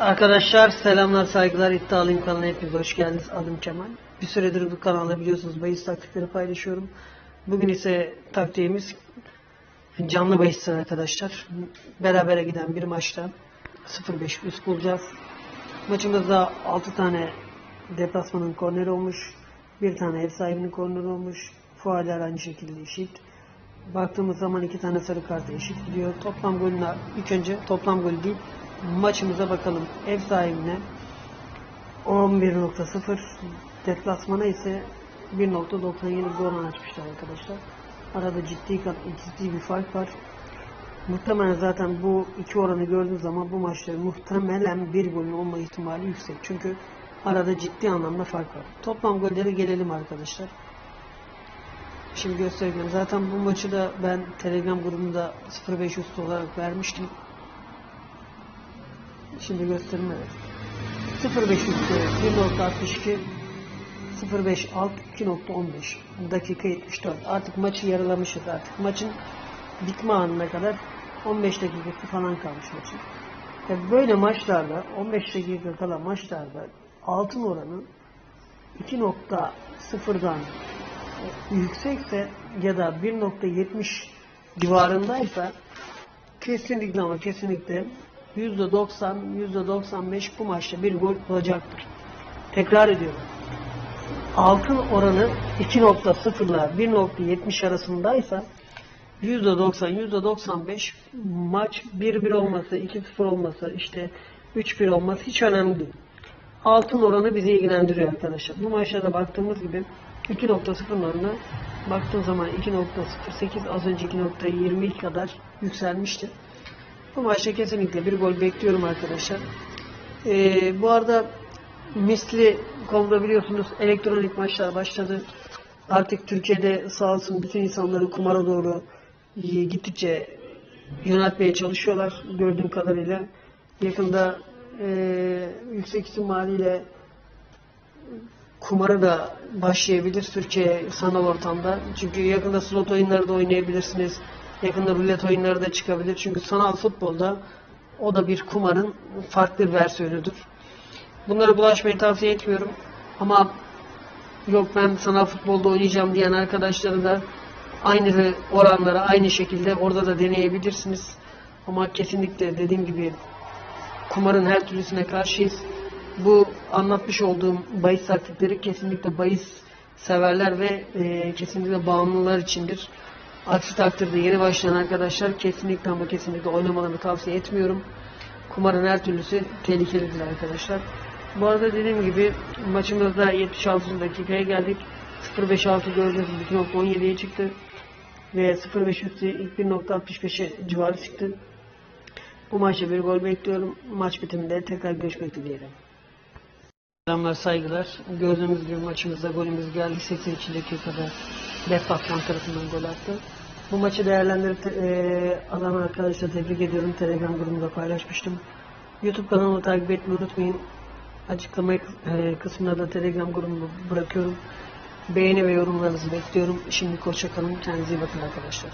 Arkadaşlar selamlar saygılar. İddialıyım kanalına hepiniz hoş geldiniz. Adım Kemal. Bir süredir bu kanalda biliyorsunuz bahis taktikleri paylaşıyorum. Bugün ise taktiğimiz canlı bahis arkadaşlar. Berabere giden bir maçta 0-5 üst bulacağız. Maçımızda 6 tane deplasmanın korneri olmuş bir tane ev sahibinin korneri olmuş. Fualler aynı şekilde eşit. Baktığımız zaman iki tane sarı kart eşit gidiyor. Toplam golüne ilk önce toplam gol değil maçımıza bakalım. Ev sahibine 11.0 deplasmana ise 1.97 bir oran açmışlar arkadaşlar. Arada ciddi ciddi bir fark var. Muhtemelen zaten bu iki oranı gördüğünüz zaman bu maçta muhtemelen bir golün olma ihtimali yüksek. Çünkü arada ciddi anlamda fark var. Toplam gollere gelelim arkadaşlar. Şimdi göstereceğim. Zaten bu maçı da ben Telegram grubunda 05 üstü olarak vermiştim. Şimdi gösterme. 05 üstü 1.62 05 alt 2.15 dakika 74. Artık maçı yarılamışız artık. Maçın bitme anına kadar 15 dakikası falan kalmış maçın. Tabii böyle maçlarda 15 dakika kalan maçlarda altın oranı 2.0'dan yüksekse ya da 1.70 civarındaysa kesinlikle ama kesinlikle %90, %95 bu maçta bir gol olacaktır. Tekrar ediyorum. Altın oranı 2.0 ile 1.70 arasındaysa %90, %95 maç 1-1 olması, 2-0 olması, işte 3-1 olması hiç önemli değil. Altın oranı bizi ilgilendiriyor arkadaşlar. Bu maçlarda baktığımız gibi 2.0 oranı baktığım zaman 2.08 az önce 2.22 kadar yükselmişti. Bu maçta kesinlikle bir gol bekliyorum arkadaşlar. Ee, bu arada misli konuda biliyorsunuz elektronik maçlar başladı. Artık Türkiye'de sağ olsun bütün insanları kumara doğru gittikçe yöneltmeye çalışıyorlar gördüğüm kadarıyla. Yakında e, yüksek ihtimalle kumara da başlayabilir Türkiye sanal ortamda. Çünkü yakında slot oyunları da oynayabilirsiniz. Yakında rulet oyunları da çıkabilir. Çünkü sanal futbolda o da bir kumarın farklı bir versiyonudur. Bunlara bulaşmayı tavsiye etmiyorum. Ama yok ben sanal futbolda oynayacağım diyen arkadaşları da aynı oranlara aynı şekilde orada da deneyebilirsiniz. Ama kesinlikle dediğim gibi kumarın her türlüsüne karşıyız. Bu anlatmış olduğum bahis taktikleri kesinlikle bahis severler ve e, kesinlikle bağımlılar içindir. Aksi takdirde yeni başlayan arkadaşlar kesinlikle ama kesinlikle oynamalarını tavsiye etmiyorum. Kumarın her türlüsü tehlikelidir arkadaşlar. Bu arada dediğim gibi maçımızda 76. dakikaya geldik. 0.56 gördüğünüz gibi 2.17'ye çıktı. Ve 0.5 üstü ilk 1.65'e civarı çıktı. Bu maçta bir gol bekliyorum. Maç bitiminde tekrar görüşmek dileğiyle. Selamlar, saygılar. Gördüğünüz gibi maçımızda golümüz geldi. 82 dakikada deplasman tarafından gol attı. Bu maçı değerlendirip e, alan arkadaşlar tebrik ediyorum. Telegram grubumda paylaşmıştım. YouTube kanalımı takip etmeyi unutmayın. Açıklama e, kısmına da Telegram grubumu bırakıyorum. Beğeni ve yorumlarınızı bekliyorum. Şimdi hoşça kalın. Kendinize iyi bakın arkadaşlar.